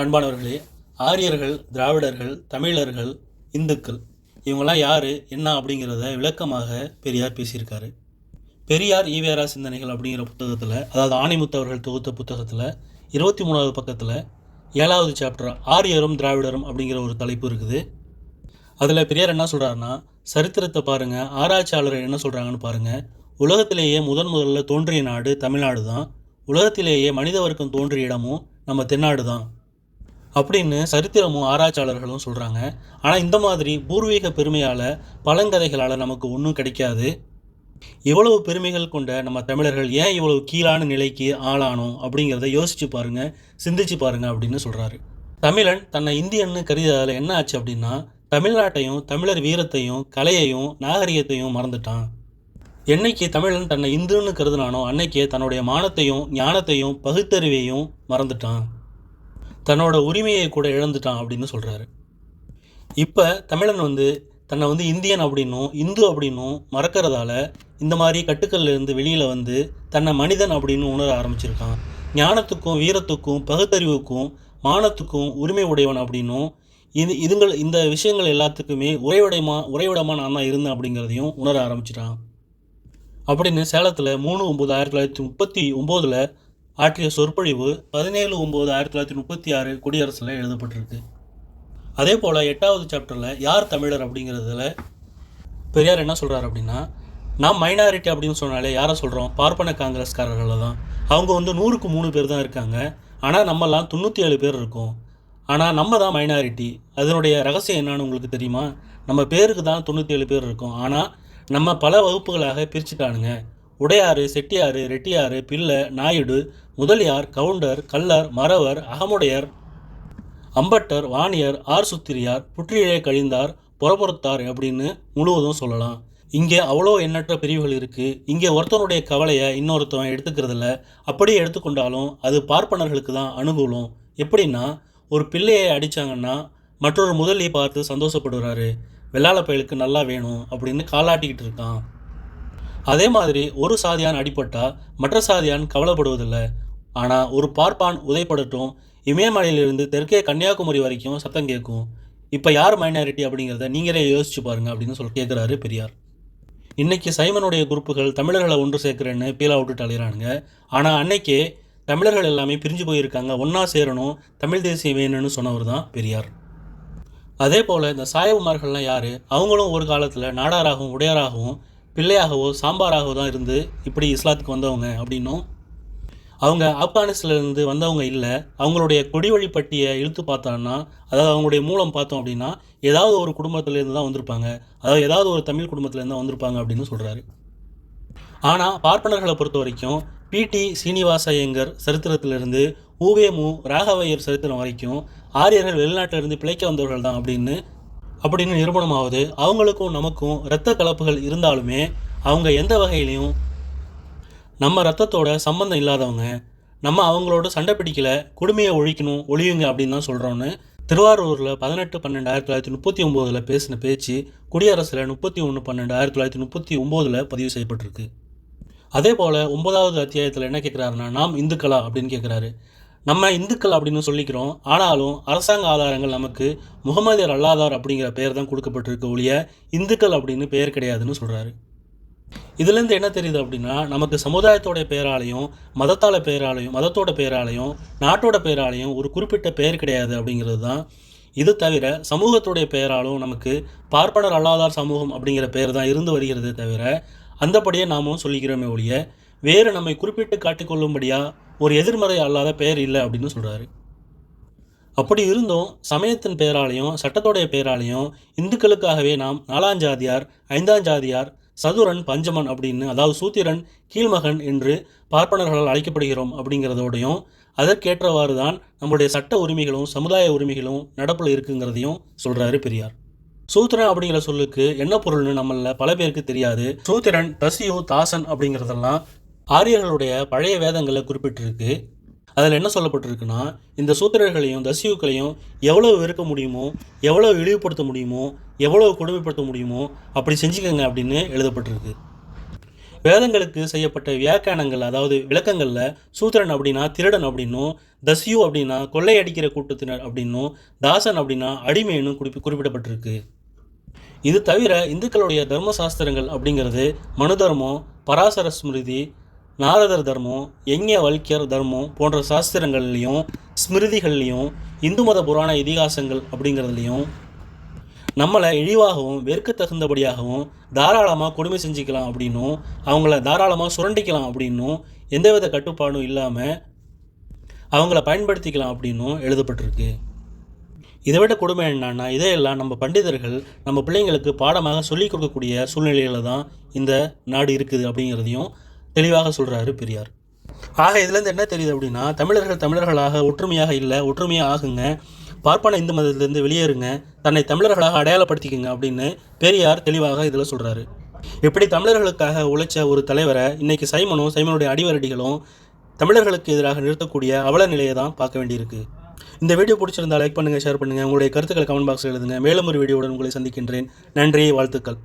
அன்பானவர்களே ஆரியர்கள் திராவிடர்கள் தமிழர்கள் இந்துக்கள் இவங்கெல்லாம் யார் என்ன அப்படிங்கிறத விளக்கமாக பெரியார் பேசியிருக்காரு. பெரியார் ஈவேரா சிந்தனைகள் அப்படிங்கிற புத்தகத்தில் அதாவது ஆணிமுத்தவர்கள் தொகுத்த புத்தகத்தில் இருபத்தி மூணாவது பக்கத்தில் ஏழாவது சாப்டர் ஆரியரும் திராவிடரும் அப்படிங்கிற ஒரு தலைப்பு இருக்குது. அதில் பெரியார் என்ன சொல்கிறாருன்னா சரித்திரத்தை பாருங்கள் ஆராய்ச்சியாளர்கள் என்ன சொல்கிறாங்கன்னு பாருங்கள் உலகத்திலேயே முதன் முதல்ல தோன்றிய நாடு தமிழ்நாடு தான் உலகத்திலேயே மனித வர்க்கம் தோன்றிய இடமும் நம்ம தென்னாடு தான் அப்படின்னு சரித்திரமும் ஆராய்ச்சியாளர்களும் சொல்கிறாங்க ஆனால் இந்த மாதிரி பூர்வீக பெருமையால் பழங்கதைகளால் நமக்கு ஒன்றும் கிடைக்காது. இவ்வளவு பெருமைகள் கொண்ட நம்ம தமிழர்கள் ஏன் இவ்வளவு கீழான நிலைக்கு ஆளானோம் அப்படிங்கிறத யோசிச்சு பாருங்க சிந்திச்சு பாருங்க அப்படின்னு சொல்கிறாரு தமிழன் தன்னை இந்தியன்னு கருதியதால் என்ன ஆச்சு அப்படின்னா தமிழ்நாட்டையும் தமிழர் வீரத்தையும் கலையையும் நாகரிகத்தையும் மறந்துட்டான். என்னைக்கு தமிழன் தன்னை இந்துன்னு கருதினானோ அன்னைக்கே தன்னுடைய மானத்தையும் ஞானத்தையும் பகுத்தறிவையும் மறந்துட்டான். தன்னோட உரிமையை கூட இழந்துட்டான் அப்படின்னு சொல்கிறாரு இப்போ தமிழன் வந்து தன்னை வந்து இந்தியன் அப்படின்னும் இந்து அப்படின்னும் மறக்கிறதால இந்த மாதிரி கட்டுக்கள்லேருந்து வெளியில் வந்து தன்னை மனிதன் அப்படின்னு உணர ஆரம்பிச்சிருக்கான். ஞானத்துக்கும் வீரத்துக்கும் பகுத்தறிவுக்கும் மானத்துக்கும் உரிமை உடையவன் அப்படின்னும் இது இதுங்கள் இந்த விஷயங்கள் எல்லாத்துக்குமே உறைவிடமா உறைவிடமா நான் தான் இருந்தேன் அப்படிங்கிறதையும் உணர ஆரம்பிச்சிட்டான். அப்படின்னு சேலத்தில் மூணு ஒம்பது ஆயிரத்தி தொள்ளாயிரத்தி முப்பத்தி ஒம்போதில் ஆற்றிய சொற்பொழிவு பதினேழு ஒம்பது ஆயிரத்தி தொள்ளாயிரத்தி முப்பத்தி ஆறு குடியரசில் எழுதப்பட்டிருக்கு. அதே போல் எட்டாவது சாப்டரில் யார் தமிழர் அப்படிங்கிறதுல பெரியார் என்ன சொல்கிறார் அப்படின்னா நாம் மைனாரிட்டி அப்படின்னு சொன்னாலே யாரை சொல்கிறோம் பார்ப்பன காங்கிரஸ்காரர்களை தான் அவங்க வந்து நூறுக்கு மூணு பேர் தான் இருக்காங்க. ஆனால் நம்மலாம் தொண்ணூற்றி ஏழு பேர் இருக்கோம். ஆனால் நம்ம தான் மைனாரிட்டி அதனுடைய ரகசியம் என்னன்னு உங்களுக்கு தெரியுமா? நம்ம பேருக்கு தான் தொண்ணூற்றி ஏழு பேர் இருக்கோம். ஆனால் நம்ம பல வகுப்புகளாக பிரிச்சுட்டானுங்க. உடையாறு செட்டியாறு ரெட்டியாறு பிள்ளை நாயுடு முதலியார் கவுண்டர் கள்ளர் மறவர் அகமுடையர் அம்பட்டர் வாணியர் ஆர் சுத்திரியார் புற்றிழை கழிந்தார் புறப்புறத்தார் அப்படின்னு முழுவதும் சொல்லலாம். இங்கே அவ்வளோ எண்ணற்ற பிரிவுகள் இருக்குது இங்கே ஒருத்தனுடைய கவலையை இன்னொருத்தவன் எடுத்துக்கிறதில்ல. அப்படியே எடுத்துக்கொண்டாலும் அது பார்ப்பனர்களுக்கு தான் அனுகூலம். எப்படின்னா ஒரு பிள்ளையை அடித்தாங்கன்னா மற்றொரு முதலியை பார்த்து சந்தோஷப்படுறாரு. வெள்ளாள பயலுக்கு நல்லா வேணும் அப்படின்னு காலாட்டிக்கிட்டு இருக்கான். அதே மாதிரி ஒரு சாதியான் அடிபட்டா மற்ற சாதியான் கவலைப்படுவதில்லை. ஆனால் ஒரு பார்ப்பான் உதைப்படட்டும் இமயமலையிலிருந்து தெற்கே கன்னியாகுமரி வரைக்கும் சத்தம் கேட்கும். இப்போ யார் மைனாரிட்டி அப்படிங்கிறத நீங்களே யோசிச்சு பாருங்க அப்படின்னு சொல்லி கேட்குறாரு பெரியார். இன்றைக்கி சைமனுடைய குரூப்புகள் தமிழர்களை ஒன்று சேர்க்குறேன்னு பீலா விட்டுட்டு அலைகிறானுங்க ஆனால் அன்னைக்கே தமிழர்கள் எல்லாமே பிரிஞ்சு போயிருக்காங்க. ஒன்றா சேரணும் தமிழ் தேசியம் வேணும்னு சொன்னவர் தான் பெரியார். அதே போல் இந்த சாயகுமார்கள்லாம் யார்? அவங்களும் ஒரு காலத்தில் நாடாராகவும் உடையாராகவும் பிள்ளையாகவோ சாம்பாராகவோ தான் இருந்து இப்படி இஸ்லாத்துக்கு வந்தவங்க அப்படின்னும். அவங்க ஆப்கானிஸ்தான்லேருந்து வந்தவங்க இல்லை. அவங்களுடைய கொடி வழிப்பட்டியை இழுத்து பார்த்தான்னா அதாவது அவங்களுடைய மூலம் பார்த்தோம் அப்படின்னா ஏதாவது ஒரு குடும்பத்திலேருந்து தான் வந்திருப்பாங்க. அதாவது ஏதாவது ஒரு தமிழ் குடும்பத்துலேருந்து தான் வந்திருப்பாங்க அப்படின்னு சொல்கிறாரு ஆனால் பார்ப்பனர்களை பொறுத்த வரைக்கும் பிடி சீனிவாச ஐயங்கர் சரித்திரத்திலிருந்து ஊவேமு ராகவையர் சரித்திரம் வரைக்கும் ஆரியர்கள் வெளிநாட்டிலிருந்து பிழைக்க வந்தவர்கள் தான் அப்படின்னு அப்படின்னு நிரூபணமாவது அவங்களுக்கும் நமக்கும் இரத்த கலப்புகள் இருந்தாலுமே அவங்க எந்த வகையிலையும் நம்ம ரத்தத்தோட சம்பந்தம் இல்லாதவங்க நம்ம அவங்களோட சண்டை பிடிக்கல கொடுமையை ஒழிக்கணும் ஒழியுங்க அப்படின்னு தான் சொல்கிறோன்னு திருவாரூரில் பதினெட்டு பன்னெண்டு ஆயிரத்தி தொள்ளாயிரத்தி முப்பத்தி ஒம்போதில் பேசின பேச்சு குடியரசில் முப்பத்தி ஒன்று பன்னெண்டு ஆயிரத்தி தொள்ளாயிரத்தி முப்பத்தி ஒம்போதில் பதிவு செய்யப்பட்டிருக்கு. அதே போல் ஒன்பதாவது அத்தியாயத்தில் என்ன கேட்குறாருன்னா நாம் இந்துக்களா அப்படின்னு கேட்குறாரு நம்ம இந்துக்கள் அப்படின்னு சொல்லிக்கிறோம். ஆனாலும் அரசாங்க ஆதாரங்கள் நமக்கு முகமதியர் அல்லாதார் அப்படிங்கிற பெயர் தான் கொடுக்கப்பட்டிருக்க ஒழிய இந்துக்கள் அப்படின்னு பெயர் கிடையாதுன்னு சொல்கிறாரு இதுலேருந்து என்ன தெரியுது அப்படின்னா நமக்கு சமுதாயத்தோடைய பெயராலையும் மதத்தால பெயராலையும் மதத்தோட பெயராலையும் நாட்டோட பெயராலையும் ஒரு குறிப்பிட்ட பெயர் கிடையாது அப்படிங்கிறது தான். இது தவிர சமூகத்துடைய பெயராலும் நமக்கு பார்ப்பனர் அல்லாதார் சமூகம் அப்படிங்கிற பெயர் தான் இருந்து வருகிறதே தவிர அந்தபடியே நாமும் சொல்லிக்கிறோமே ஒழிய வேறு நம்மை குறிப்பிட்டு காட்டிக்கொள்ளும்படியாக ஒரு எதிர்மறை அல்லாத பெயர் இல்லை அப்படின்னு சொல்கிறாரு அப்படி இருந்தும் சமயத்தின் பெயராலையும் சட்டத்தோடைய பெயராலையும் இந்துக்களுக்காகவே நாம் நாலாம் ஜாதியார் ஐந்தாம் ஜாதியார் சதுரன் பஞ்சமன் அப்படின்னு அதாவது சூத்திரன் கீழ்மகன் என்று பார்ப்பனர்களால் அழைக்கப்படுகிறோம் அப்படிங்கிறதோடையும் அதற்கேற்றவாறு தான் நம்முடைய சட்ட உரிமைகளும் சமுதாய உரிமைகளும் நடப்பில் இருக்குங்கிறதையும் சொல்கிறாரு பெரியார். சூத்திரன் அப்படிங்கிற சொல்லுக்கு என்ன பொருள்னு நம்மள பல பேருக்கு தெரியாது. சூத்திரன் தசியு தாசன் அப்படிங்கிறதெல்லாம் ஆரியர்களுடைய பழைய வேதங்களை குறிப்பிட்டிருக்கு. அதில் என்ன சொல்லப்பட்டிருக்குன்னா இந்த சூத்திரர்களையும் தசியுக்களையும் எவ்வளோ வெறுக்க முடியுமோ எவ்வளோ இழிவுபடுத்த முடியுமோ எவ்வளோ கொடுமைப்படுத்த முடியுமோ அப்படி செஞ்சுக்கங்க அப்படின்னு எழுதப்பட்டிருக்கு. வேதங்களுக்கு செய்யப்பட்ட வியாக்கியானங்கள் அதாவது விளக்கங்களில் சூத்திரன் அப்படின்னா திருடன் அப்படின்னும் தசியு அப்படின்னா கொள்ளையடிக்கிற கூட்டத்தினர் அப்படின்னும் தாசன் அப்படின்னா அடிமைன்னு குறிப்பி குறிப்பிடப்பட்டிருக்கு. இது தவிர இந்துக்களுடைய தர்ம சாஸ்திரங்கள் அப்படிங்கிறது மனு தர்மம் பராசர ஸ்மிருதி நாரதர் தர்மம் யஞ்ய வல்கியர் தர்மம் போன்ற சாஸ்திரங்கள்லையும் ஸ்மிருதிகள்லையும் இந்து மத புராண இதிகாசங்கள் அப்படிங்கிறதுலையும் நம்மளை இழிவாகவும் வெறுக்க தகுந்தபடியாகவும் தாராளமாக கொடுமை செஞ்சுக்கலாம் அப்படின்னும் அவங்கள தாராளமாக சுரண்டிக்கலாம் அப்படின்னும் எந்தவித கட்டுப்பாடும் இல்லாமல் அவங்கள பயன்படுத்திக்கலாம் அப்படின்னும் எழுதப்பட்டிருக்கு. இதை விட கொடுமை என்னன்னா இதையெல்லாம் நம்ம பண்டிதர்கள் நம்ம பிள்ளைங்களுக்கு பாடமாக சொல்லிக் கொடுக்கக்கூடிய சூழ்நிலையில் தான் இந்த நாடு இருக்குது அப்படிங்கிறதையும் தெளிவாக சொல்கிறாரு பெரியார். ஆக இதுலேருந்து என்ன தெரியுது அப்படின்னா தமிழர்கள் தமிழர்களாக ஒற்றுமையாக இல்லை ஒற்றுமையாக ஆகுங்க. பார்ப்பன இந்து மதத்திலேருந்து வெளியேறுங்க. தன்னை தமிழர்களாக அடையாளப்படுத்திக்கங்க அப்படின்னு பெரியார் தெளிவாக இதில் சொல்கிறாரு இப்படி தமிழர்களுக்காக உழைச்ச ஒரு தலைவரை இன்னைக்கு சைமனும் சைமனுடைய அடிவரடிகளும் தமிழர்களுக்கு எதிராக நிறுத்தக்கூடிய அவல நிலையை தான் பார்க்க வேண்டியிருக்கு. இந்த வீடியோ பிடிச்சிருந்தா லைக் பண்ணுங்கள் ஷேர் பண்ணுங்கள் உங்களுடைய கருத்துக்களை கமெண்ட் பாக்ஸில் எழுதுங்க. மேலும் ஒரு வீடியோவுடன் உங்களை சந்திக்கின்றேன். நன்றி வாழ்த்துக்கள்.